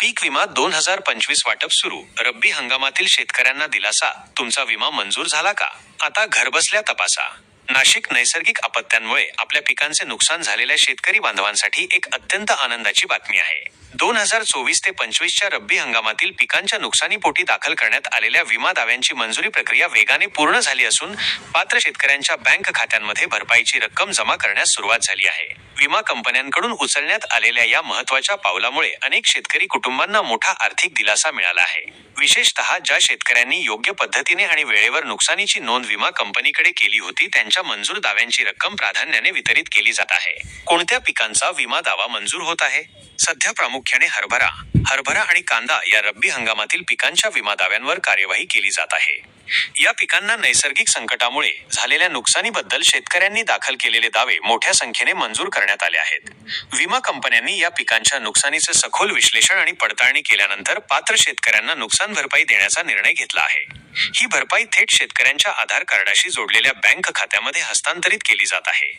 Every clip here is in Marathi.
पीक विमा दोन हजार पंचवीस वाटप सुरू. रब्बी हंगामातील शेतकऱ्यांना दिलासा. तुमचा विमा मंजूर झाला का? आता घरबसल्या तपासा. नाशिक नैसर्गिक आपत्त्यांमुळे आपल्या पिकांचे नुकसान झालेल्या शेतकरी बांधवांसाठी एक अत्यंत आनंदाची बातमी आहे. दोन हजार चोवीस ते पंचवीसच्या रब्बी हंगामातील पिकांच्या नुकसानीपोटी दाखल करण्यात आलेल्या विमा दाव्यांची मंजुरी प्रक्रिया वेगाने पूर्ण झाली असून पात्र शेतकऱ्यांच्या बँक खात्यांमध्ये भरपाईची रक्कम जमा करण्यास सुरुवात झाली आहे. विमा कंपन्यांकडून उचलण्यात आलेल्या या महत्त्वाच्या पावलामुळे अनेक शेतकरी कुटुंबांना मोठा आर्थिक दिलासा मिळाला आहे. विशेषतः ज्या शेतकऱ्यांनी योग्य पद्धतीने आणि वेळेवर नुकसानीची नोंद विमा कंपनीकडे केली होती त्यांच्या मंजूर दाव्यांची रक्कम प्राधान्याने वितरित केली जात आहे. कोणत्या पिकांचा विमा दावा मंजूर होत आहे? सध्या प्रामुख्याने हरभरा. हरभरा आणि कांदा या रब्बी हंगामातील पिकांच्या विमा दाव्यांवर कार्यवाही केली जात आहे. या पिकांना नैसर्गिक संकटामुळे झालेल्या नुकसानीबद्दल शेतकऱ्यांनी दाखल केलेले दावे मोठ्या संख्येने मंजूर करण्यात आले आहेत. विमा कंपन्यांनी या पिकांच्या नुकसानीचे सखोल विश्लेषण आणि पडताळणी केल्यानंतर पात्र शेतकऱ्यांना नुकसान भरपाई देण्याचा निर्णय घेतला आहे. ही भरपाई थेट शेतकऱ्यांच्या आधार कार्डाशी जोडलेल्या बँक खात्यामध्ये हस्तांतरित केली जात आहे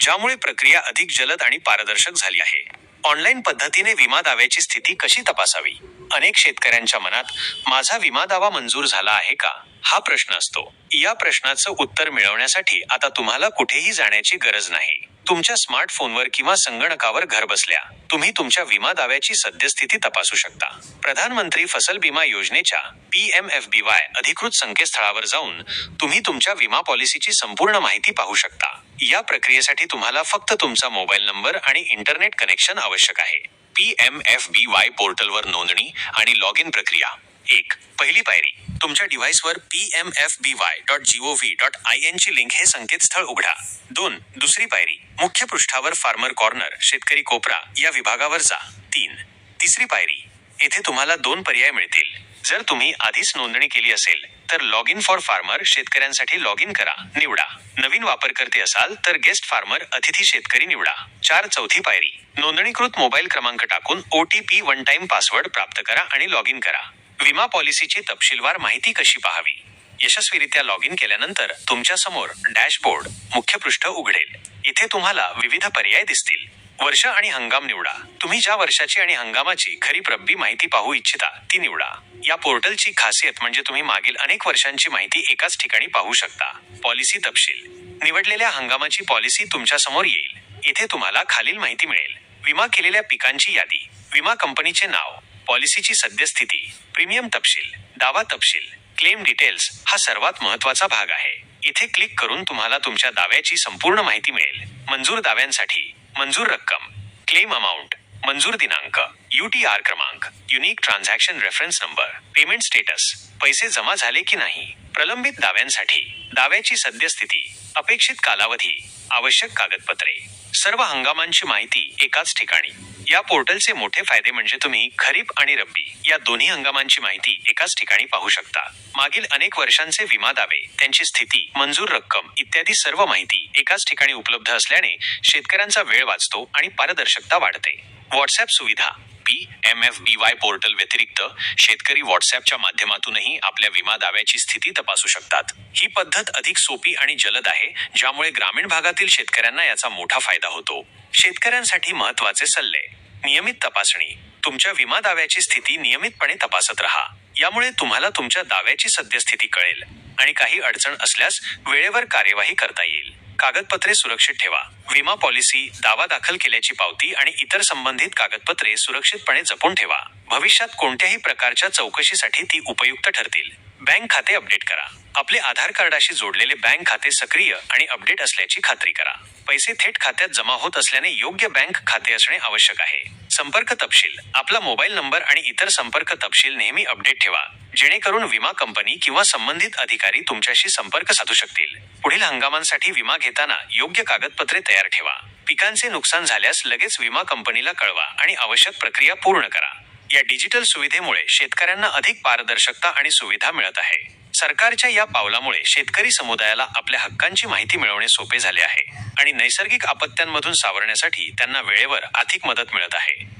ज्यामुळे प्रक्रिया अधिक जलद आणि पारदर्शक झाली आहे. ऑनलाईन पद्धतीने विमा दाव्याची स्थिती कशी तपासावी? अनेक शेतकऱ्यांच्या मनात माझा विमा दावा मंजूर झाला आहे का? हा प्रश्न असतो. या प्रश्नाचं उत्तर मिळवण्यासाठी आता तुम्हाला कुठेही जाण्याची गरज नाही. तुमच्या स्मार्टफोनवर किंवा संगणकावर घर बसल्या. तुम्ही तुमच्या विमा दाव्याची सद्यस्थिती तपासू शकता. प्रधानमंत्री फसल विमा योजनेच्या P M F B Y अधिकृत संकेतस्थळावर जाऊन तुम्ही तुमच्या विमा पॉलिसीची संपूर्ण माहिती पाहू शकता. या प्रक्रियेसाठी तुम्हाला फक्त तुमचा मोबाईल नंबर आणि इंटरनेट कनेक्शन आवश्यक आहे. P M F B Y पोर्टलवर नोंदणी आणि लॉग इन प्रक्रिया. एक पहिली पायरी. तुमच्या डिव्हाइसवर P M F B Y dot gov dot I N ची लिंक हे संकेतस्थळ उघडा. दोन दुसरी पायरी. मुख्य पृष्ठावर फार्मर कॉर्नर शेतकरी कोपरा या विभागावर जा. तीन तिसरी पायरी. येथे तुम्हाला दोन पर्याय मिळतील. जर तुम्ही आधीच नोंदणी केली असेल तर लॉग इन फॉर फार्मर शेतकऱ्यांसाठी लॉग इन करा निवडा. नवीन वापरकर्ते असाल तर गेस्ट फार्मर अतिथी शेतकरी निवडा. चार चौथी पायरी. नोंदणीकृत मोबाईल क्रमांक टाकून O T P one time password प्राप्त करा आणि लॉग इन करा. विमा पॉलिसीची तपशीलवार माहिती कशी पाहावी? यशस्वीरित्या लॉग इन केल्यानंतर तुमच्यासमोर डॅशबोर्ड मुख्य पृष्ठ उघडेल. इथे तुम्हाला विविध पर्याय दिसतील. वर्ष आणि हंगाम निवडा. तुम्ही ज्या वर्षाची आणि हंगामाची खरीप रब्बी माहिती पाहू इच्छिता ती निवडा. या पोर्टलची खासियत म्हणजे तुम्ही मागील अनेक वर्षांची माहिती एकाच ठिकाणी पाहू शकता. पॉलिसी तपशील. निवडलेल्या हंगामाची पॉलिसी तुमच्यासमोर येईल. इथे तुम्हाला खालील माहिती मिळेल. विमा केलेल्या पिकांची यादी. विमा कंपनीचे नाव. पॉलिसीची सद्यस्थिती प्रीमियम तपशील दावा तपशील क्लेम डिटेल्स हा सर्वात महत्त्वाचा भाग आहे. इथे क्लिक करून तुम्हाला तुमच्या दाव्याची संपूर्ण माहिती मिळेल. मंजूर दाव्यांसाठी मंजूर रक्कम क्लेम अमाऊंट मंजूर दिनांक यूटीआर क्रमांक unique transaction reference number payment status पैसे जमा झाले की नाही प्रलंबित दाव्यांसाठी दाव्याची सद्यस्थिती अपेक्षित कालावधी आवश्यक कागदपत्रे सर्व हंगामांची माहिती एकाच ठिकाणी. या पोर्टलचे मोठे फायदे म्हणजे तुम्ही खरीप आणि रब्बी या दोन्ही हंगामांची माहिती एकाच ठिकाणी पाहू शकता. मागील अनेक वर्षांचे विमा दावे त्यांची स्थिती मंजूर रक्कम इत्यादी सर्व माहिती एकाच ठिकाणी उपलब्ध असल्याने शेतकऱ्यांचा वेळ वाचतो आणि पारदर्शकता वाढते. व्हॉट्सअप सुविधा P M F B Y portal व्यतिरिक्त शेतकरी व्हॉट्सअपच्या माध्यमातूनही आपल्या विमा दाव्याची स्थिती तपासू शकतात. ही पद्धत अधिक सोपी आणि जलद आहे ज्यामुळे ग्रामीण भागातील शेतकऱ्यांना याचा मोठा फायदा होतो. शेतकऱ्यांसाठी महत्त्वाचे सल्ले नियमित तपासणी. तुमच्या विमा दाव्याची स्थिती नियमितपणे तपासत राहा. यामुळे तुम्हाला तुमच्या दाव्याची सद्यस्थिती कळेल आणि काही अडचण असल्यास वेळेवर कार्यवाही करता येईल. कागदपत्रे सुरक्षित ठेवा. विमा पॉलिसी दावा दाखल केल्याची पावती आणि इतर संबंधित कागदपत्रे सुरक्षितपणे जपून ठेवा. भविष्यात कोणत्याही प्रकारच्या चौकशीसाठी ती उपयुक्त ठरतील. बँक खाते अपडेट करा. आपले आधार कार्डाशी जोडलेले बँक खाते सक्रिय आणि अपडेट असल्याची खात्री करा. पैसे थेट खात्यात जमा होत असल्याने योग्य बँक खाते असणे आवश्यक आहे. संपर्क तपशील. आपला मोबाईल नंबर आणि इतर संपर्क तपशील नेहमी अपडेट ठेवा जेणेकरून विमा कंपनी किंवा संबंधित अधिकारी तुमच्याशी संपर्क साधू शकतील. पुढील हंगामांसाठी विमा घेताना योग्य कागदपत्रे तयार ठेवा. पिकांचे नुकसान झाल्यास लगेच विमा कंपनीला कळवा आणि आवश्यक प्रक्रिया पूर्ण करा. या डिजिटल सुविधेमुळे शेतकऱ्यांना अधिक पारदर्शकता आणि सुविधा मिळत आहे. सरकारच्या या पावलामुळे शेतकरी समुदायाला आपल्या हक्कांची माहिती मिळवणे सोपे झाले आहे आणि नैसर्गिक आपत्त्यांमधून सावरण्यासाठी त्यांना वेळेवर आर्थिक मदत मिळत आहे.